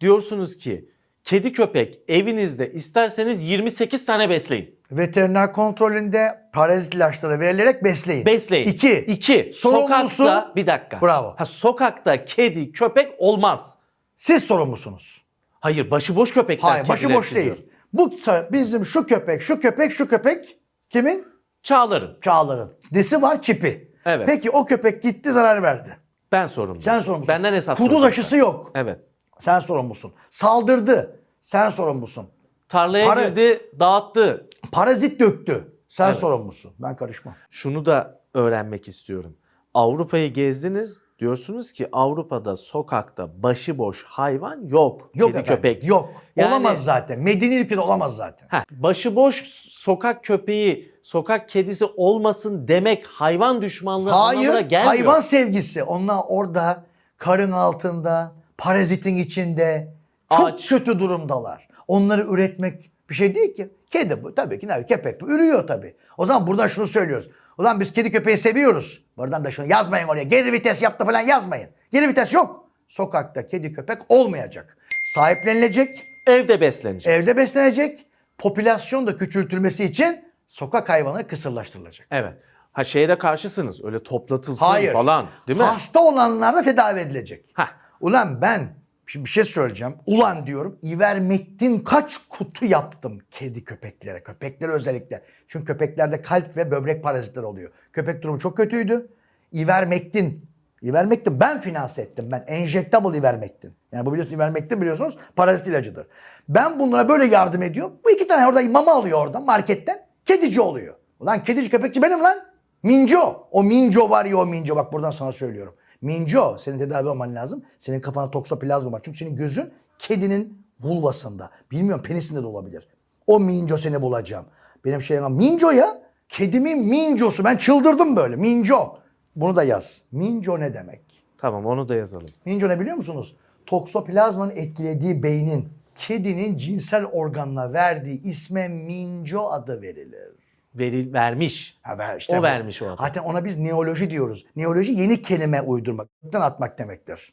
diyorsunuz ki kedi köpek evinizde isterseniz 28 tane besleyin. Veteriner kontrolünde parazit ilaçları verilerek besleyin. Besleyin. İki. İki. Sorumlusu- Sokakta bir dakika. Bravo. Ha, sokakta kedi köpek olmaz. Siz sorumlusunuz. Hayır başıboş köpekler Hayır kediler başıboş değil. Bu sa- bizim şu köpek, şu köpek, şu köpek kimin? Çağlar'ın. Çağlar'ın. Nesi var? Çipi. Evet. Peki o köpek gitti zarar verdi. Ben sorumluyum. Sen sorumlusun. Benden hesap Kuduz soracaklar. aşısı yok. Evet. Sen sorumlusun. Saldırdı. Sen sorumlusun. Tarlaya Para- girdi, dağıttı. Parazit döktü. Sen sorumlusun. Ben karışmam. Şunu da öğrenmek istiyorum. Avrupa'yı gezdiniz. Diyorsunuz ki Avrupa'da sokakta başıboş hayvan yok. Yok Kedi efendim, köpek. Yok. Yani- Olamaz zaten. Medeni ülkede olamaz zaten. Heh, başıboş sokak köpeği, sokak kedisi olmasın demek hayvan düşmanlığı anlamına Hayır. gelmiyor. Hayvan sevgisi. Onlar orada karın altında, parazitin içinde çok Aç. kötü durumdalar. Onları üretmek bir şey değil ki. Kedi bu. Tabii ki ne? Köpek bu. Ürüyor tabii. O zaman buradan şunu söylüyoruz. Ulan biz kedi köpeği seviyoruz. Buradan da şunu yazmayın oraya. Geri vites yaptı falan yazmayın. Geri vites yok. Sokakta kedi köpek olmayacak. Sahiplenilecek. Evde beslenecek. Evde beslenecek. Popülasyon da küçültülmesi için sokak hayvanları kısırlaştırılacak. Evet. Ha şehre karşısınız. Öyle toplatılsın Hayır. falan. Değil mi? Hasta olanlar da tedavi edilecek. Heh. Ulan ben şimdi bir şey söyleyeceğim. Ulan diyorum ivermektin kaç kutu yaptım kedi köpeklere. Köpeklere özellikle. Çünkü köpeklerde kalp ve böbrek parazitleri oluyor. Köpek durumu çok kötüydü. İvermektin. İvermektin ben finanse ettim. Ben enjectable ivermektin. Yani bu biliyorsunuz ivermektin biliyorsunuz parazit ilacıdır. Ben bunlara böyle yardım ediyorum. Bu iki tane orada mama alıyor orada marketten. Kedici oluyor. Ulan kedici köpekçi benim lan. Minco. O Minco var ya o Minco. Bak buradan sana söylüyorum. Minco senin tedavi olman lazım. Senin kafana toksoplazma var. Çünkü senin gözün kedinin vulvasında. Bilmiyorum penisinde de olabilir. O Minco seni bulacağım. Benim şeyim Minco ya. Kedimin Minco'su. Ben çıldırdım böyle. Minco. Bunu da yaz. Minco ne demek? Tamam onu da yazalım. Minco ne biliyor musunuz? Toksoplazmanın etkilediği beynin kedinin cinsel organına verdiği isme Minco adı verilir. Veril, vermiş. Ha, ver işte o bu. vermiş o adı. Zaten ona biz neoloji diyoruz. Neoloji yeni kelime uydurmak, atmak demektir.